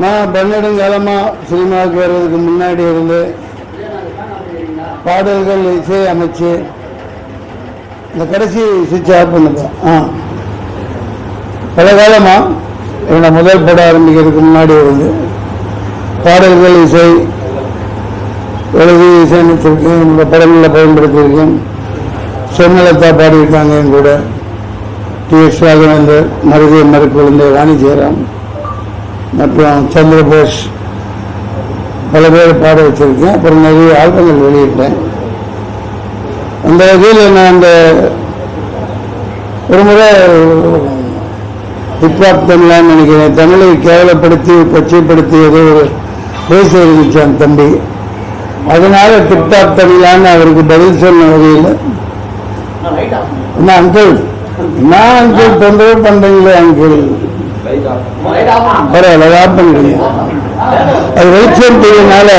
நான் பன்னெடுங்காலமாக சினிமாவுக்கு வர்றதுக்கு முன்னாடி இருந்து பாடல்கள் இசை அமைச்சு இந்த கடைசி சுவிட்ச் ஆஃப் பண்ணுறேன் ஆ. பல காலமாக என்னோட முதல் படம் ஆரம்பிக்கிறதுக்கு முன்னாடி இருந்து பாடல்கள் இசை எழுதி இசையமைச்சிருக்கேன் என்னோட படங்களில் பயன்படுத்தியிருக்கேன். சொன்னலத்தா பாடியிருக்காங்க என் கூட. டி எஸ் ராகவேந்தர் மருதிய மறுக்குழந்தை வாணி ஜெயராம் மற்றும் சந்திரபோஸ் பல பேர் பாட வச்சிருக்கேன். அப்புறம் நிறைய ஆல்பங்கள் வெளியிட்டேன் அந்த வகையில் நான் அந்த ஒரு முறை ஹிப்ஹாப் தமிழான்னு நினைக்கிறேன். தமிழை கேவலப்படுத்தி கொச்சைப்படுத்தி ஏதோ ஒரு பேச இருந்துச்சான் தம்பி. அதனால டிப்டாப் தமிழான்னு அவருக்கு பதில் சொன்ன வகையில் என்ன அங்கிள் நான் அங்கிள் தொந்தரவு பண்றீங்களே அங்கிள் பரவாயில்ல ஆஃப் அது வெளிச்சம் தெரியனால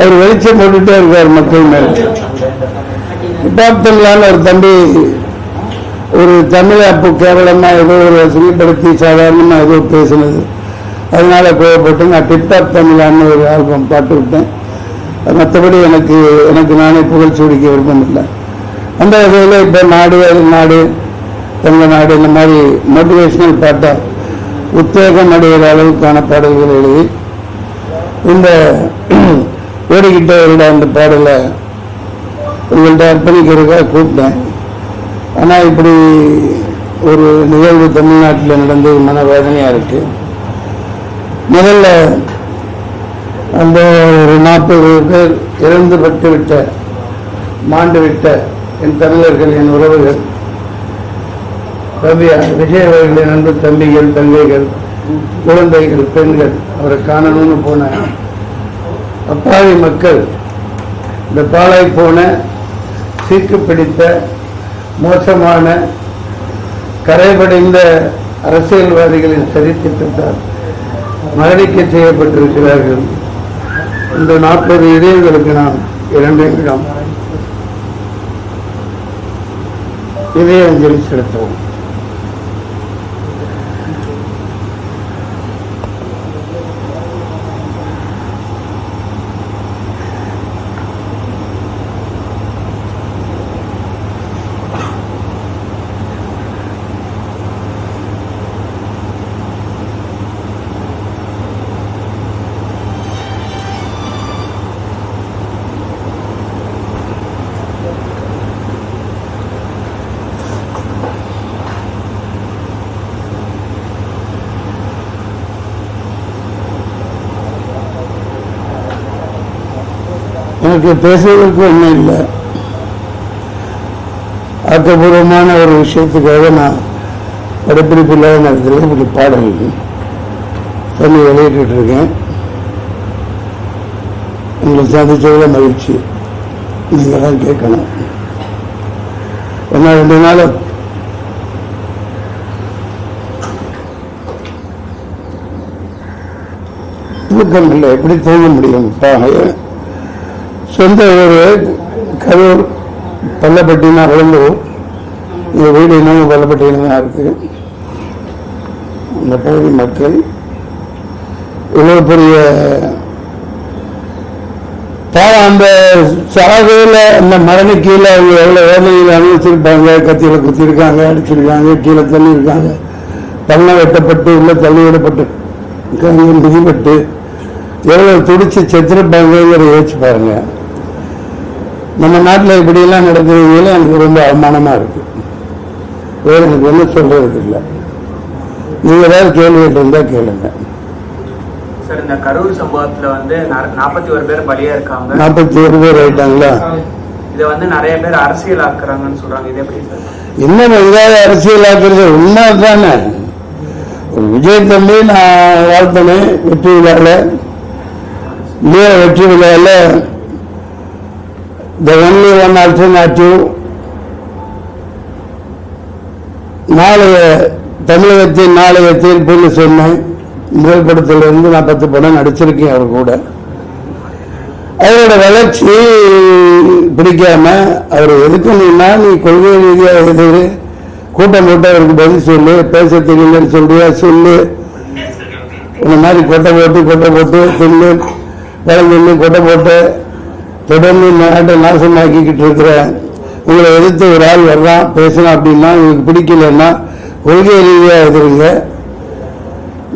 அவர் வெளிச்சம் போட்டுட்டே இருக்கார் மக்கள் மேல. ஹிப்ஹாப் ஒரு தம்பி ஒரு தமிழை அப்போ கேவலமா ஏதோ ஒரு அசிங்கப்படுத்தி சாதாரணமா ஏதோ பேசினது. அதனால கோவப்பட்டு நான் டிப்டாப் தமிழான்னு ஒரு ஆல்பம் பாட்டு விட்டேன். மற்றபடி எனக்கு எனக்கு நானே புகழ் சூடிக்க விருப்பம் இல்லை. அந்த வகையில் இப்போ நாடு அது நாடு தமிழ்நாடு நாடு இந்த மாதிரி மோட்டிவேஷனல் பாட்டை உத்வேகம் அடைகிற அளவுக்கான பாடல்கள் எழுதி இந்த ஓடிக்கிட்டே இருந்த அந்த பாடலை உங்கள்கிட்ட அர்ப்பணிக்கிறதுக்காக கூப்பிட்டேன். ஆனால் இப்படி ஒரு நிகழ்வு தமிழ்நாட்டில் நடந்தது மனவேதனையாக இருக்கு. முதல்ல அந்த ஒரு நாற்பது பேர் இறந்து பட்டு விட்ட மாண்டு விட்ட என் தமிழர்கள் என் உறவுகள் தம்பி விஜய் அவர்களின் அன்பு தம்பிகள் தங்கைகள் குழந்தைகள் பெண்கள் அவரை காணணும்னு போன அப்பாவி மக்கள் இந்த பாழாய் போன சீக்கு பிடித்த மோசமான கரைபடைந்த அரசியல்வாதிகளின் சரித்திட்டத்தால் மரணிக்க செய்யப்பட்டிருக்கிறார்கள். இந்த நாற்பது இதயங்களுக்கு நாம் இரண்டு நிமிடம் இதய அஞ்சலி செலுத்துவோம். எனக்கு பேசுவதற்கு ஒன்றும் இல்லை. ஆக்கப்பூர்வமான ஒரு விஷயத்துக்காக நான் படப்பிடிப்பு இல்லாத நேரத்தில் இப்படி பாடல் தண்ணி வெளியிட்டு இருக்கேன் உங்களை சந்திச்சதுல மகிழ்ச்சி. நீங்கள் தான் கேட்கணும். ஏன்னா ரெண்டு நாள் தூக்கம் இல்லை. எப்படி தூங்க முடியும்? பா- சொந்த ஊர் கரூர் பள்ளப்பட்டினா வளர்ந்தூர் எங்கள் வீடு இன்னும் பள்ளப்பட்டியில் தான் இருக்கு. அந்த பகுதி மக்கள் இவ்வளோ பெரிய பாவம் அந்த சாகையில் அந்த மரண கீழே அவங்க எவ்வளோ வேலையில் அனுபவிச்சிருப்பாங்க கத்தியில் குத்திருக்காங்க அடிச்சிருக்காங்க கீழே தள்ளியிருக்காங்க. பண்ண வெட்டப்பட்டு உள்ள தள்ளி விடப்பட்டு இருக்காங்க, மிதிப்பட்டு எவ்வளோ துடிச்சு செத்துருப்பாங்கிறத யோசிச்சு பாருங்கள் நம்ம நாட்டில் இப்படியெல்லாம் நடக்கிறதுல எனக்கு ரொம்ப அவமானமாக இருக்கு. வேற எனக்கு ஒன்றும் சொல்றதுக்கு இல்லை. நீங்கள் ஏதாவது கேள்வி இருந்தால் கேளுங்க. சார் இந்த கரூர் சம்பவத்துல வந்து நாற்பத்தி ஒரு பேர் பலியா இருக்காங்க. நாற்பத்தி ஒரு பேர் ஆயிட்டாங்களா? இதை வந்து நிறைய பேர் அரசியல் ஆக்குறாங்கன்னு சொல்றாங்க. இது எப்படி சார்? இன்னும் ஏதாவது அரசியலாக்குறது? உண்மை தானே விஜய் தம்பி நான் வாழ்த்தனேன் வெற்றி விழாவில் வெற்றி விழாவில் the only one alternative நாளைய தமிழகத்தின் நாளைய தீர்ப்புன்னு சொன்னேன் முதல் படத்துல இருந்து நான் பத்து படம் நடிச்சிருக்கேன் அவர் கூட. அவரோட வளர்ச்சி பிடிக்காம அவர் எதுக்குன்னா நீ கொள்கை ரீதியாக எதிர் கூட்டம் போட்டு அவருக்கு பதில் சொல்லு பேச தெரியலன்னு சொல்றியா? சொல்லு. இந்த மாதிரி கொட்டை போட்டு கொட்டை போட்டு தின்னு வளர்ந்து கொட்டை போட்டு தொடர்ந்து நாட்டை நாசமாக்கிக்கிட்டு இருக்கிற உங்களை எதிர்த்து ஒரு ஆள் வர்றான் பேசணும் அப்படின்னா உங்களுக்கு பிடிக்கலன்னா கொள்கை ரீதியாக எதிருங்க.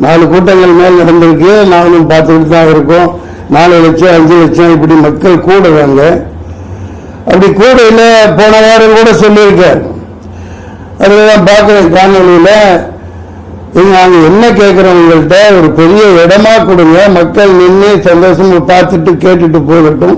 நாலு கூட்டங்கள் மேல் நடந்திருக்கு. நானும் பார்த்துக்கிட்டு தான் இருக்கோம். நாலு லட்சம் அஞ்சு லட்சம் இப்படி மக்கள் கூடுறாங்க அப்படி கூடையில் போன வாரம் கூட சொல்லியிருக்கார். அதில் தான் பார்க்குறேன் காணொலியில் நாங்கள் என்ன கேட்குறோம் உங்கள்கிட்ட ஒரு பெரிய இடமா கொடுங்க. மக்கள் நின்று சந்தோஷமாக பார்த்துட்டு கேட்டுட்டு போகட்டும்.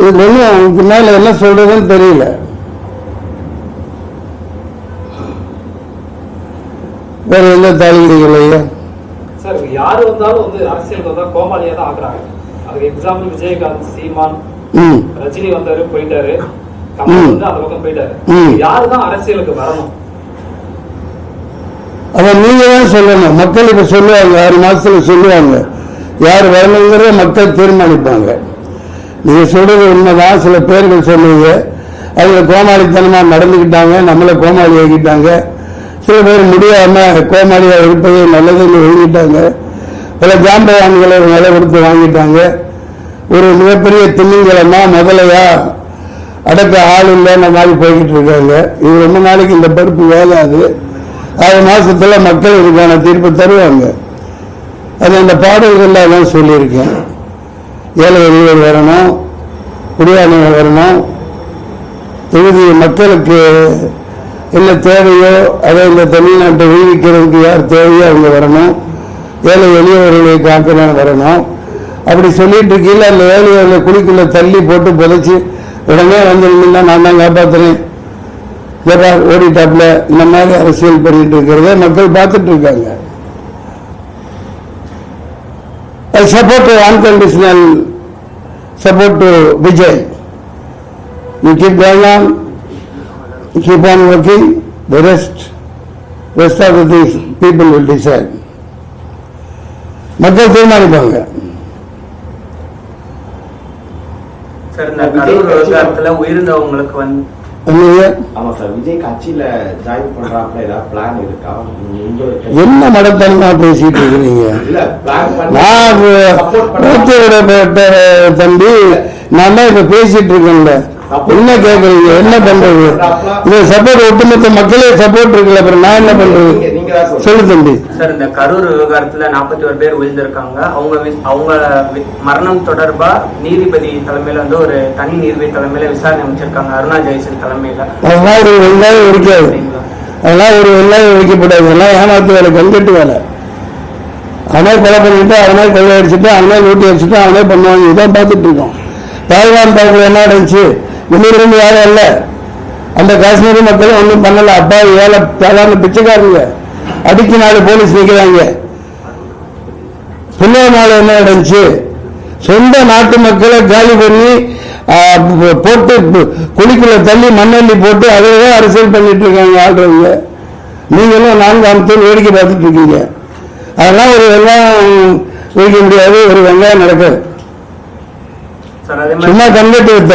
இது ஒன்றும் அவங்களுக்கு மேல என்ன சொல்றதுன்னு தெரியல. வேற எந்த தாலிகள் ஐயா? சார் யாரு வந்தாலும் வந்து அரசியலுக்கு வந்தா கோமாளியா தான் ஆக்குறாங்க. அதுக்கு எக்ஸாம்பிள் விஜயகாந்த் சீமான் ரஜினி வந்தாரு போயிட்டாரு. கமல். வந்து அந்த பக்கம் போயிட்டாரு. ம். யாரு தான் அரசியலுக்கு வரணும்? அவன் நீங்க தான் சொல்லணும். மக்கள் இப்ப சொல்லுவாங்க ஆறு மாசத்துல சொல்லுவாங்க. யார் வரணுங்கிறத மக்கள் தீர்மானிப்பாங்க. நீங்க சொல்றது உண்மைதான். சில பேர்கள் சொல்லுவீங்க அவங்க கோமாளித்தனமா நடந்துக்கிட்டாங்க. நம்மளை கோமாளி ஆகிட்டாங்க சில பேர் முடியாம கோமாளியா இருப்பதே நல்லதுன்னு எழுதிட்டாங்க. பல ஜாம்பவான்களை நிலை கொடுத்து வாங்கிட்டாங்க. ஒரு மிகப்பெரிய திமிங்கலமா முதலையா அடக்க ஆள் இல்லைன்ற மாதிரி போய்கிட்டு இருக்காங்க. இது ரொம்ப நாளைக்கு இந்த பருப்பு வேகாது. ஆறு மாசத்துல மக்கள் இதுக்கான தீர்ப்பு தருவாங்க. அது அந்த பாடல்கள்ல தான் சொல்லியிருக்கேன். ஏழை எளியவர் வரணும் குடியானவர் வரணும் தொகுதி மக்களுக்கு என்ன தேவையோ அதை இந்த தமிழ்நாட்டை விடுவிக்கிறதுக்கு யார் தேவையோ அவங்க வரணும். ஏழை எளியவர்களை காக்கிறவன் வரணும். அப்படி சொல்லிட்டு இருக்கீங்கள அந்த ஏழையவர்களை குடிக்குள்ள தள்ளி போட்டு புதைச்சி உடனே வந்திருந்தீங்கன்னா நான் தான் காப்பாற்றுறேன் இதா ஓடிட்டாப்ல இந்த மாதிரி அரசியல் பண்ணிட்டு இருக்கிறத மக்கள் பார்த்துட்டு இருக்காங்க. Support unconditional support to Vijay you keep going on keep on working, the rest, rest of the things people will decide. மக்கள் தீர்மானிப்பாங்க சார் இந்த கரூர் விவகாரத்துல உயிர்ந்தவங்களுக்கு வந்து என்ன மடத்தனமா பேசிட்டு மூத்தோட தம்பி நான் இப்ப பேசிட்டு இருக்கேன்ல. என்ன கேக்குறீங்க? என்ன பண்றது? சப்போர்ட் ஒட்டுமொத்த மக்களே சப்போர்ட் இருக்குல்ல அப்புறம் நான் என்ன பண்றது? சொல்லுங்க. சொல்லு தம்பி. சார் இந்த கரூர் விவகாரத்துல நாற்பத்தி ஒரு பேர் உயிர்ந்திருக்காங்க. அவங்க அவங்க மரணம் தொடர்பா நீதிபதி தலைமையில வந்து ஒரு தனி நீதிபதி தலைமையில விசாரணை அமைச்சிருக்காங்க. அருணா ஜெயசன் தலைமையில. அதெல்லாம் ஒரு வெங்காயம் இருக்காது? அதெல்லாம் ஒரு வெங்காயம் வைக்கப்படாது அதெல்லாம் ஏமாத்து வேலை கண்கட்டு வேலை. அவனே கொலை பண்ணிட்டு அவனே கொள்ளை அடிச்சுட்டு அவனே லூட்டி அடிச்சுட்டு அவனே பண்ணுவாங்க. இதான் பார்த்துட்டு இருக்கோம் தாய்வான் தாக்குதல் என்ன நடந்துச்சு? வெளியிலிருந்து யாரும் இல்ல அந்த காஷ்மீரி மக்களும் ஒன்றும் பண்ணல. அப்பா ஏழை சாதாரண பிச்சைக்காரங்க. அடிக்கு நாலு போலீஸ் நிற்கிறாங்க புல்வாமால என்ன நடந்துச்சு? சொந்த நாட்டு மக்களை காலி பண்ணி போட்டு குழிக்குள்ள தள்ளி மண்ணள்ளி போட்டு அதில் அரசியல் பண்ணிட்டு இருக்காங்க ஆடுறவங்க நீங்களும் நான்கு அமத்தில் வேடிக்கை பார்த்துட்டு இருக்கீங்க? அதெல்லாம் ஒரு வெங்காயம் வைக்க முடியாது ஒரு வெங்காயம் நடக்காது. சும்மா கண்கட்டு வித்த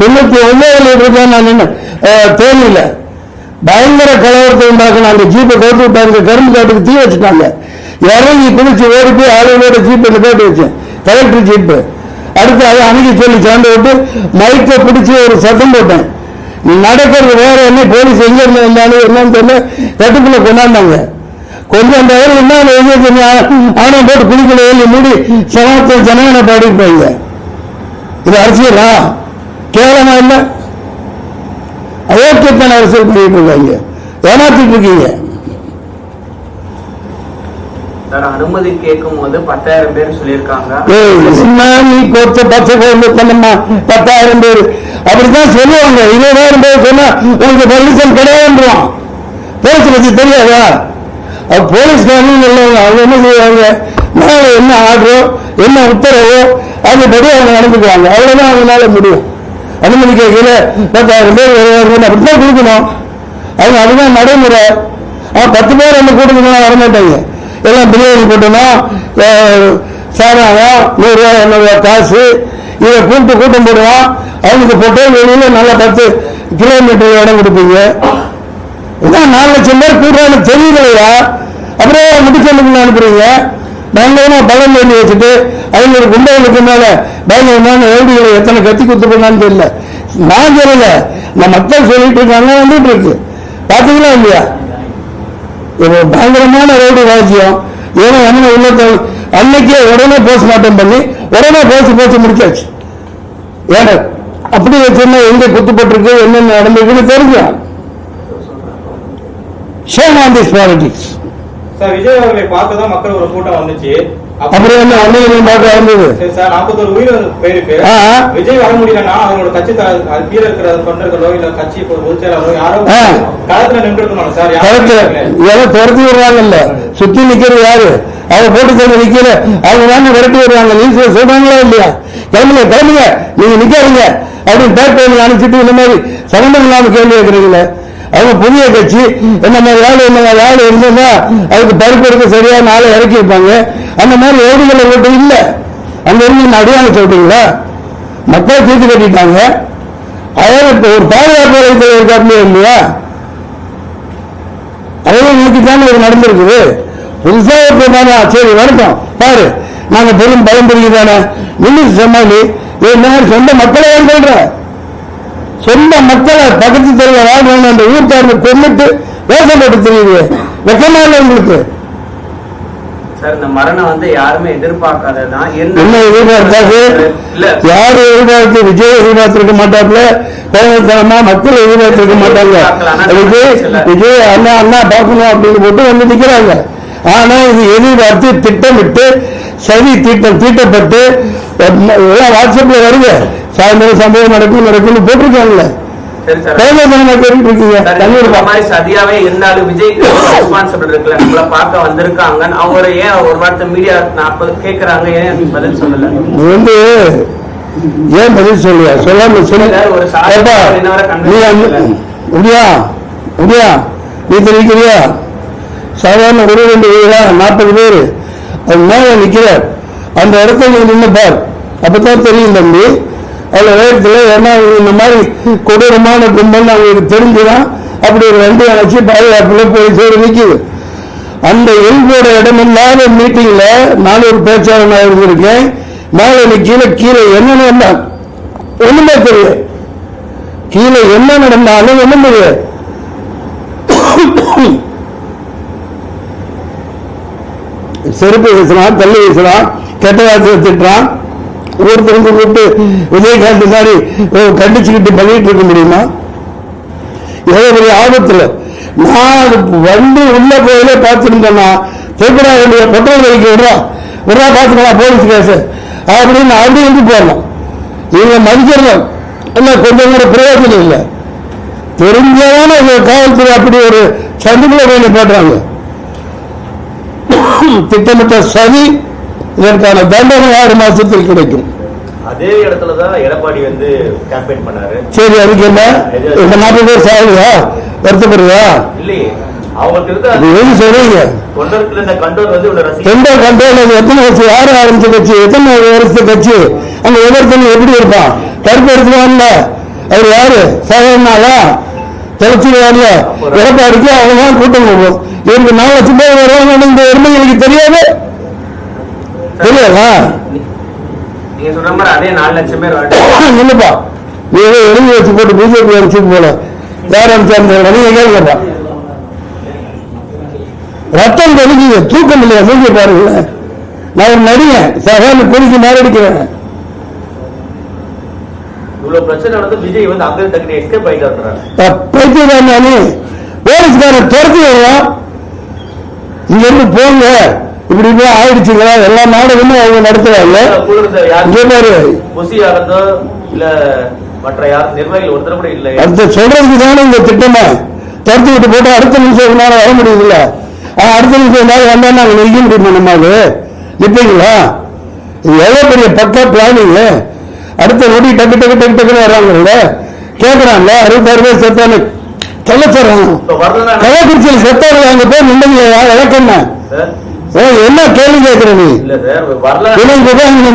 தொண்ணூத்தி ஒன்பதுல இருக்கேன் நான் நின்று தேனியில. பயங்கர கலவரத்தை உண்டாக்கணும் அந்த ஜீப்பை கவுத்து விட்டாங்க. கரும்பு காட்டுக்கு தீ வச்சுட்டாங்க. இறங்கி குளிச்சு ஓடி போய் ஆளுநரோட ஜீப் இந்த போட்டு வச்சேன். கலெக்டர் ஜீப்பு அடுத்து அதை அணுகி சொல்லி சாண்டு விட்டு மைக்கை பிடிச்சி ஒரு சத்தம் போட்டேன். நீ நடக்கிறது வேற என்ன? போலீஸ் எங்க இருந்து வந்தாலும் என்னன்னு தெரியல. கட்டுக்குள்ள கொண்டாந்தாங்க. கொஞ்சம் அந்த வயது என்ன எழுதி ஆணை போட்டு குளிக்கல எழுதி மூடி சமத்துவ ஜனகனை பாடிருப்பாங்க இது அரசியலா? கேவலமா இல்ல? அயோக்கியத்தான அரசியல் பண்ணிட்டு இருக்காங்க. ஏமாத்திட்டு இருக்கீங்க. அனுமதி கேட்கும் போது பத்தாயிரம் பேர் சொல்லியிருக்காங்க. பத்தாயிரம் பேர். அப்படித்தான் சொல்லுவாங்க. இருபதாயிரம் பேர் சொன்னா உங்களுக்கு பர்மிஷன் கிடையாதுன்றான். போலீஸ் பத்தி தெரியாதா? அது நல்லவங்க. அவங்க என்ன செய்வாங்க? என்ன ஆர்டரோ என்ன உத்தரவோ அதுபடி அவங்க நடந்துக்குவாங்க. அவ்வளவுதான் அவங்களால முடியும். அனுமதி கேட்கல. பத்தாயிரம் பேர் இருபதாயிரம் அப்படித்தான் கொடுக்கணும். அவங்க அதுதான் நடைமுறை. ஆனால் பத்து பேர் என்ன கூட்டத்துக்கு வரமாட்டாங்க. எல்லாம் பிரியாணி கூட்டணும் சாராயம் நூறுரூவா என்னுடைய காசு இதை கூப்பிட்டு கூட்டம் போடுவான் அவனுக்கு போட்டு வெளியில நல்லா பத்து கிலோமீட்டர் இடம் கொடுப்பீங்க. இதான் நாலு லட்சம் பேர் கூடுறான்னு தெரியலையா? அப்படியே முடிச்சு அனுப்புறீங்க? பயங்கரமா பலம் வேண்டி வச்சுட்டு ஐநூறு குண்டர்களுக்கு மேல பயங்கரமான ரவுடிகளை எத்தனை கத்தி குத்து தெரியல. நான் சொல்லல. நான் மக்கள் சொல்லிட்டு இருக்காங்க வந்துட்டு இருக்கு. பாத்தீங்களா இல்லையா? ஒரு பயங்கரமான ரோடு ராஜ்யம் ஏன்னா என்ன உள்ளத்தை அன்னைக்கே உடனே போஸ்ட்மார்ட்டம் பண்ணி உடனே போஸ்ட் போஸ்ட் முடிச்சாச்சு. ஏன்னா அப்படி வச்சிருந்தா எங்க குத்துப்பட்டிருக்கு என்னென்ன நடந்திருக்குன்னு தெரியும் shame on this politics sir Vijay அவர்களை பார்க்க தான் மக்கள் ஒரு கூட்டம் வந்துச்சு. அப்ப- அப்புறம் என்ன அன்னைக்கு பார்க்க வந்தது சரி நாற்பத்தொரு உயிர் போயிருக்கு. விஜய் வர முடியலன்னா அவங்களோட கட்சி கீழே இருக்கிற தொண்டர்களோ இல்ல கட்சி பொதுச் செயலாளரோ யாரோ. களத்துல நின்று இருக்கணும் சார் இல்ல. ஏதோ துரத்தி விடுறாங்கல்ல. சுத்தி நிக்கிறது யாரு? அவங்க போட்டு தந்து நிக்கல. அவங்க வாங்க விரட்டி வருவாங்க நியூஸ்ல சொல்றாங்களா இல்லையா? கிளம்புங்க கிளம்புங்க. நீங்க நிக்காதீங்க. அப்படின்னு பேக் பண்ணி அனுப்பிச்சிட்டு இந்த மாதிரி சம்பந்தம் இல்லாம கேள்வி கேட்கறீங்களே. அவங்க புதிய கட்சி என்ன மாதிரி ஆளு என்ன மாதிரி ஆளு இருந்ததுன்னா அதுக்கு பருப்பு எடுக்க சரியான ஆளை இறக்கி வைப்பாங்க. அந்த மாதிரி ஏடுகளை ஓட்டு இல்ல. அங்க இருந்து அடையாளம் சொல்றீங்களா? மக்கள் தீர்த்து கட்டிட்டாங்க. அதாவது ஒரு பாதுகாப்பு வளையத்தில் இருக்காப்ல இல்லையா? அவரை நோக்கி தானே இது நடந்திருக்குது. புதுசாக இருப்பதானா சரி வரட்டும். பாரு நாங்க பெரும் பயம் பெருகிதானே நின்று சமாளி இது மாதிரி சொந்த மக்களை ஏன் சொல்ற சொந்த மக்களை பக்கத்து தெருவில் வாழ்றாங்க அந்த ஊர்க்காரங்க கொண்டுட்டு வேஷம் போட்டு தெரியுது. வெக்கமா இல்லை உங்களுக்கு. சார் இந்த மரணம் வந்து யாருமே எதிர்பார்க்காததுதான். என்ன எதிர்பார்த்தாரு இல்ல. யாரு எதிர்பார்த்து? விஜய் எதிர்பார்த்திருக்க மாட்டாப்ல கோவத்தனமா மக்கள் எதிர்பார்த்திருக்க மாட்டாங்க. விஜய் விஜய் அண்ணா அண்ணா பார்க்கணும் அப்படின்னு போட்டு வந்து நிக்கிறாங்க. ஆனா இது எதிர்பார்த்து திட்டமிட்டு சதி திட்டம் தீட்டப்பட்டு எல்லாம் வாட்ஸ்அப்ல வருங்க. சாயந்தரம் சம்பவம் நடக்கும் நடக்கும்னு போட்டிருக்காங்கல்ல. சதியாவே இருந்தாலும் விஜய் ரெஸ்பான்சிபிள் இருக்குல்ல. நம்மள பார்க்க வந்திருக்காங்க அவங்க ஏன் ஒரு வார்த்தை மீடியா நாற்பது கேக்குறாங்க? ஏன் பதில் சொல்லல? வந்து ஏன் பதில் சொல்லுவா சொல்லாம கண்டுபிடிக்கல. முடியா முடியா நீ தெரிவிக்கிறியா? சாதாரண ஒரு ரெண்டு வீரா நாற்பது பேர் அது மேல நிக்கிறார் அந்த இடத்துல நீ நின்று பார். அப்பதான் தெரியும் தம்பி. அதுல வேகத்துல ஏன்னா இந்த மாதிரி கொடூரமான கும்பல் அவங்களுக்கு தெரிஞ்சுதான் அப்படி ஒரு வண்டி அணைச்சு பாதுகாப்புல சேர நிக்குது அந்த எல்போட இடமில்லாத மீட்டிங்ல நான் ஒரு பேச்சாளனாக இருந்திருக்கேன். மேலே நீ கீழே கீழே என்ன நடந்தான் ஒண்ணுமே தெரியாது கீழே என்ன நடந்தாலும் ஒண்ணும் தெரியாது செருப்பு வீசலாம் தள்ளி வீசலாம் கெட்ட வார்த்தை திட்டுறான் ஒருத்தருக்கு கூப்பிட்டு விஜயகாந்த் மாதிரி கண்டிச்சுக்கிட்டு பண்ணிட்டு இருக்க முடியுமா? எவ்வளவு பெரிய ஆபத்துல நான் வண்டி வந்து உள்ள போயிலே பார்த்துருந்தேன்னா திருப்படா வேண்டிய பெட்ரோல் வரைக்கும் விடுறா. விடுறா பார்த்துக்கலாம் போலீஸ் கேஸ். அப்படின்னு அப்படி வந்து போடலாம். இவங்க மதிக்கிறோம் இல்லை கொஞ்சம் கூட பிரயோஜனம் இல்லை. தெரிஞ்சதான காவல்துறை அப்படி ஒரு சந்திப்புல வேலை போடுறாங்க திட்டமிட்ட சதி இதற்கான தண்டனை ஆறு மாசத்தில் கிடைக்கும். அதே இடத்துல தான் எடப்பாடி வந்து கேம்பெயின் பண்ணாரு. சரி அதுக்கு என்ன? இந்த நாற்பது பேர் சாகுதா? வருத்தப்படுறா இல்லையே. கண்ட்ரோல் அது எத்தனை கட்சி யாரு ஆரம்பிச்ச கட்சி? எத்தனை வருஷத்து கட்சி? அங்க ஒவ்வொருத்தனும் எப்படி இருப்பான்? கருப்பு எடுத்துவான்ல அவர் யாரு? சாதாரணாலா தொலைச்சிருவான்ல எடப்பாடிக்கு அவங்க கூட்டம் போகும் இவருக்கு நாலு லட்சம் பேர் வருவாங்க இந்த எருமைகளுக்கு தெரியாது. தெரியாதா நீங்க சொல்ற மாதிரி அதே நாலு லட்சம் பேர் இல்லப்பா ஏதோ எழுதி வச்சு போட்டு பிஜேபி அனுப்பிச்சு போல. யார் அனுப்பிச்சா நீங்க கேளுங்கப்பா ரத்தம் கொதிக்குது. தூக்கம் இல்லையா? மூஞ்சி பாருங்களேன். நான் ஒரு நடிகன். சகான்னு குடிக்கு மாரடிக்கிறேன். இவ்வளவு பிரச்சனை நடந்து விஜய் வந்து அங்க டக்குனு எஸ்கேப் நானு. போலீஸ்காரன் துரத்தி வருவான் இங்க இருந்து போங்க. இப்படி இப்படி ஆயிடுச்சுங்களா? எல்லா நாடகமும் அவங்க இருந்த இங்க பாரு. இல்ல மற்ற யார் நிர்வாகிகள் ஒருத்தர் கூட இல்லை. அடுத்த சொல்றதுக்கு தானே இந்த திட்டமே? துரத்தி விட்டு போட்டு அடுத்த நிமிஷம் உங்களால வர முடியுதுல்ல? அடுத்த நிமிஷம் எதாவது வந்தா நாங்க நிற்க முடியுமா நம்மாது நிப்பீங்களா? இது எவ்வளவு பெரிய பக்கா பிளானிங் அடுத்த நொடி டக்கு டக்கு டக்கு டக்குன்னு வர்றாங்கல்ல? கேக்குறாங்க அறுபத்தாறு பேர் செத்தானு வரலன்னா கள்ளக்குறிச்சியில் செத்தாரு அங்க போய் நின்றுங்க சார். என்ன கேள்வி கேட்கிற நீ?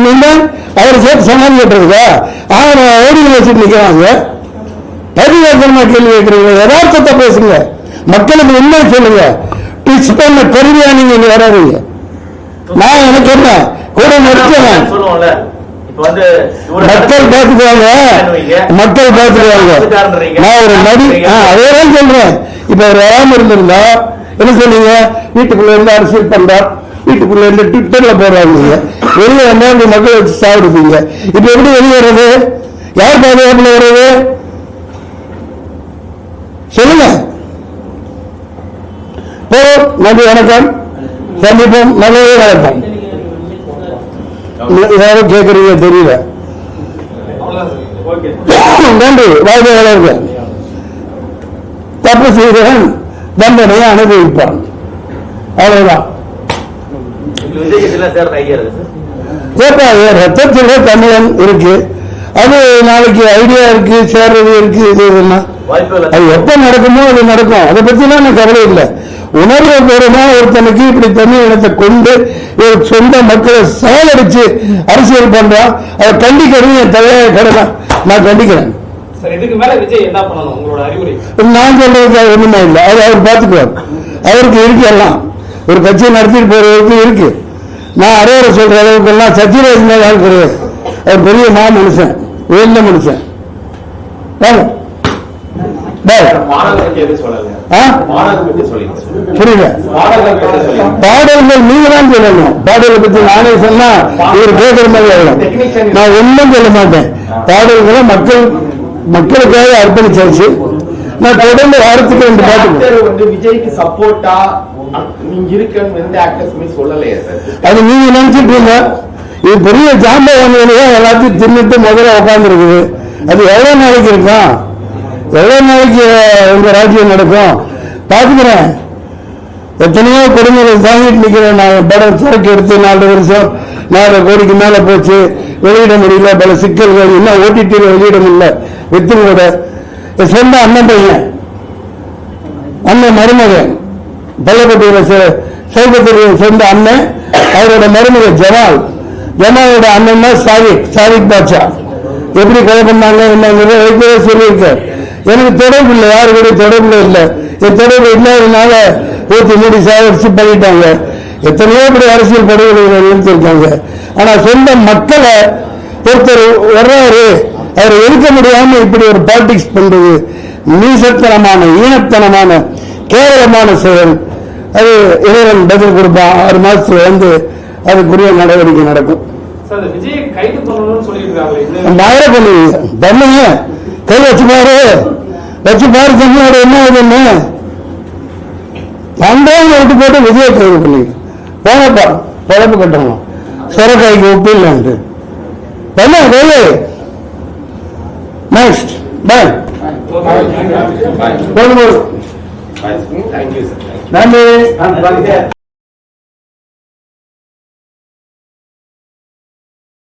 நின்று அவர் சேர்த்து சமாளி கேட்டுருக்கா அவன் ஓடியில் வச்சுட்டு நிக்கிறாங்க. பதிவேற்றமா கேள்வி கேட்கறீங்க யதார்த்தத்தை பேசுங்க. மக்களுக்கு உண்மை சொல்லுங்க. ட்விஸ்ட் பண்ண கருவியா நீங்க இங்க வராதீங்க. நான் எனக்கு என்ன? கூட நிறுத்துவேன் மக்கள் பார்த்துக்குவாங்க. மக்கள் பார்த்துக்குவாங்க. நான் ஒரு நடி ஆ, அதேதான் சொல்றேன். இப்ப அவர் வராம இருந்திருந்தா என்ன சொன்னீங்க வீட்டுக்குள்ள இருந்து அரசியல் பண்றார் வீட்டுக்குள்ள இருந்து ட்விட்டர்ல போடுறாங்க வெளியே வந்தா இந்த மக்கள் வச்சு சாப்பிடுவீங்க இப்ப எப்படி வெளியே வர்றது? யார் பாதுகாப்புல வர்றது? சொல்லுங்க. போறோம் நன்றி வணக்கம். சந்திப்போம் நல்லதே வணக்கம். யாரும் கேட்கறீங்க தெரியல. நன்றி வாழ்க வளர்க தப்பு செய்கிறேன். தண்டனையை அனுபவிப்பான் அவ்வளவுதான். ரத்தத்தில் தமிழன் இருக்கு. அது நாளைக்கு ஐடியா இருக்கு சேர்றது இருக்கு இது இதுன்னா. அது எப்ப நடக்குமோ அது நடக்கும். அதை பத்திலாம் எனக்கு கவலை இல்லை. உணர்வு பூர்வமா ஒருத்தனுக்கு இப்படி தனி இனத்தை கொண்டு ஒரு சொந்த மக்களை செயலடிச்சு அரசியல் பண்றான். அதை கண்டிக்கிறது என் தலையாய கடமை நான் கண்டிக்கிறேன். நான் சொல்றதுக்கு அது ஒண்ணுமே இல்லை. அது அவர் பார்த்துக்குவார். அவருக்கு இருக்கு எல்லாம். ஒரு கட்சியை நடத்திட்டு போறதுக்கு இருக்கு. நான் அரையரை சொல்ற அளவுக்கு எல்லாம் சத்யராஜ் மேல ஆள் கிடையாது. அவர் பெரிய மா மனுஷன். உயர்ந்த மனுஷன் புரியல. பாடல்கள் நீங்க தான் சொல்லணும். பாடலை பத்தி நானே சொன்னா இவர் கேட்கிற மாதிரி ஆயிடும். நான் ஒண்ணும் சொல்ல மாட்டேன். பாடல்களை மக்கள் மக்களுக்காக அர்ப்பணிச்சாச்சு. நான் தொடர்ந்து வாரத்துக்கு ரெண்டு பாட்டு வந்து விஜய்க்கு சப்போர்ட்டா நீங்க இருக்கன்னு எந்த ஆக்டர்ஸுமே சொல்லலையே சார் அது நீங்க நினைச்சிட்டு இருங்க இது பெரிய ஜாம்பவானியா எல்லாத்தையும் தின்னுட்டு முதல்ல உட்கார்ந்து அது எவ்வளவு நாளைக்கு இருக்கும்? எவ்வளவு நாளைக்கு உங்க ராஜ்யம் நடக்கும்? பாத்துக்கிறேன் எத்தனையோ கொடுமைகள் தாங்கிட்டு நிக்கிறேன். நான் படம் சரக்கு எடுத்து நாலு வருஷம் நாலு கோடிக்கு மேல போச்சு. வெளியிட முடியல பல சிக்கல்கள். இன்னும் ஓடிடியில் வெளியிட முடியல. வெற்றிகளோட என் சொந்த அண்ணன் பையன். அண்ணன் மருமகன். பள்ளப்பட்டியில் சௌகத்தில் சொந்த அண்ணன். அவரோட மருமகன் ஜமால். ஜமாலோட அண்ணன் தான் சாரிக் சாரிக் பாட்சா எப்படி கொலை பண்ணாங்க என்னங்கிறத வைக்கவே சொல்லியிருக்கார் எனக்கு தொடர்பு இல்லை யாரு கூட தொடர்பு இல்லை. என் தொடர்பு இல்லாததுனால ஊத்தி மூடி சாகரிச்சு பண்ணிட்டாங்க எத்தனையோ இப்படி அரசியல் படுகொலைகளை நிறுத்திருக்காங்க ஆனா சொந்த மக்களை ஒருத்தர் வர்றாரு. அவரை எதிர்க்க முடியாம இப்படி ஒரு பாலிடிக்ஸ் பண்றது நீசத்தனமான ஈனத்தனமான கேவலமான செயல். அது இறைவன் பதில் கொடுப்பான் ஆறு மாசத்துல வந்து அதுக்குரிய நடவடிக்கை நடக்கும். நாயிர பண்ணுவீங்க பண்ணுங்க கை வச்சு பாரு வச்சு பாரு தமிழ்நாடு என்ன இதுன்னு சந்தேகம் விட்டு போட்டு விஜய கைது பண்ணுவீங்க போனப்பா பொழப்பு கட்டணும். சுரக்காய்க்கு உப்பு இல்லைன்ட்டு. பண்ண Next. Bye. Bye. Bye. One Bye. Thank you, sir. Nandi. I'm